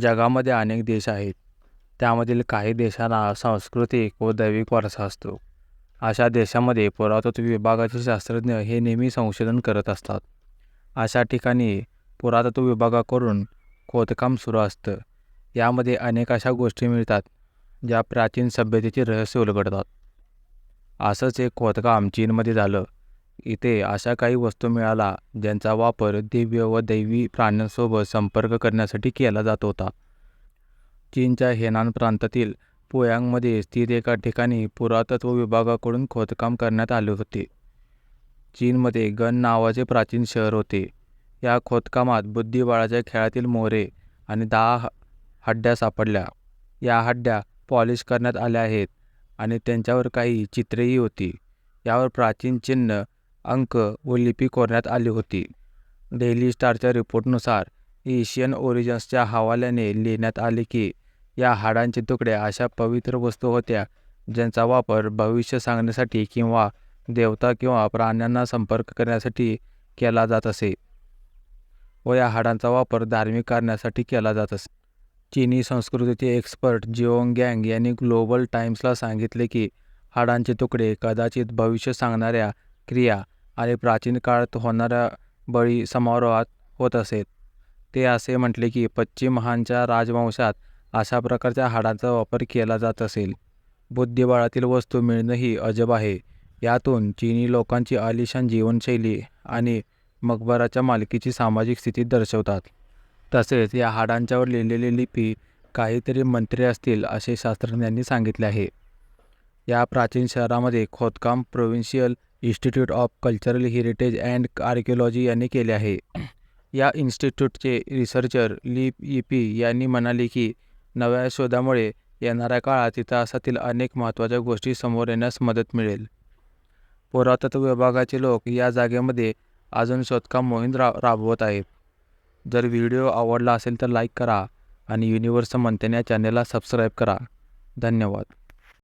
जगामध्ये अनेक देश आहेत. त्यामधील काही देशांना सांस्कृतिक व दैविक वारसा असतो. अशा देशामध्ये पुरातत्व विभागाचे शास्त्रज्ञ हे नेहमी संशोधन करत असतात. अशा ठिकाणी पुरातत्व विभागाकडून खोदकाम सुरू असतं. यामध्ये अनेक अशा गोष्टी मिळतात ज्या प्राचीन सभ्यतेची रहस्य उलगडतात. असंच एक खोदकाम चीनमध्ये झालं. इथे अशा काही वस्तू मिळाल्या ज्यांचा वापर दिव्य व दैवी प्राण्यांसोबत संपर्क करण्यासाठी केला जात होता. चीनच्या हेनान प्रांतातील पोयांगमध्ये स्थित एका ठिकाणी पुरातत्व विभागाकडून खोदकाम करण्यात आले होते. चीनमध्ये गन नावाचे प्राचीन शहर होते. या खोदकामात बुद्धिबळाच्या खेळातील मोहरे आणि दहा हड्ड्या सापडल्या. या हड्ड्या पॉलिश करण्यात आल्या आहेत आणि त्यांच्यावर काही चित्रेही होती. यावर प्राचीन चिन्ह, अंक व लिपी कोरण्यात आली होती. डेली स्टारच्या रिपोर्टनुसार एशियन ओरिजन्सच्या हवाल्याने लिहिण्यात आले की या हाडांचे तुकडे अशा पवित्र वस्तू होत्या ज्यांचा वापर भविष्य सांगण्यासाठी किंवा देवता किंवा प्राण्यांना संपर्क करण्यासाठी केला जात असे व या हाडांचा वापर धार्मिक कारणासाठी केला जात असे. चीनी संस्कृतीचे एक्सपर्ट जिओंग गँग यांनी ग्लोबल टाईम्सला सांगितले की हाडांचे तुकडे कदाचित भविष्य सांगणाऱ्या क्रिया आणि प्राचीन काळात होणाऱ्या बळी समारोहात होत असेत. ते असे म्हटले की पश्चिम महानच्या राजवंशात अशा प्रकारच्या हाडांचा वापर केला जात असेल. बुद्धिबळातील वस्तू मिळणंही अजब आहे. यातून चीनी लोकांची आलिशान जीवनशैली आणि मकबराच्या मालकीची सामाजिक स्थिती दर्शवतात. तसेच या हाडांच्यावर लिहिलेली लिपी काहीतरी मंत्री असतील असे शास्त्रज्ञांनी सांगितले आहे. या प्राचीन शहरामध्ये खोदकाम provincial institute of cultural heritage and archaeology यांनी केले आहे. या इन्स्टिट्यूटचे रिसर्चर ली पी यांनी म्हणाले की नव्या शोधामुळे येणाऱ्या काळात इतिहासातील अनेक महत्त्वाच्या गोष्टी समोर येण्यास मदत मिळेल. पुरातत्व विभागाचे लोक या जागेमध्ये अजून शोधकाम मोहीम राबवत आहेत. जर व्हिडिओ आवडला असेल तर लाईक करा आणि युनिव्हर्स मंथन या चॅनेलला सबस्क्राईब करा. धन्यवाद.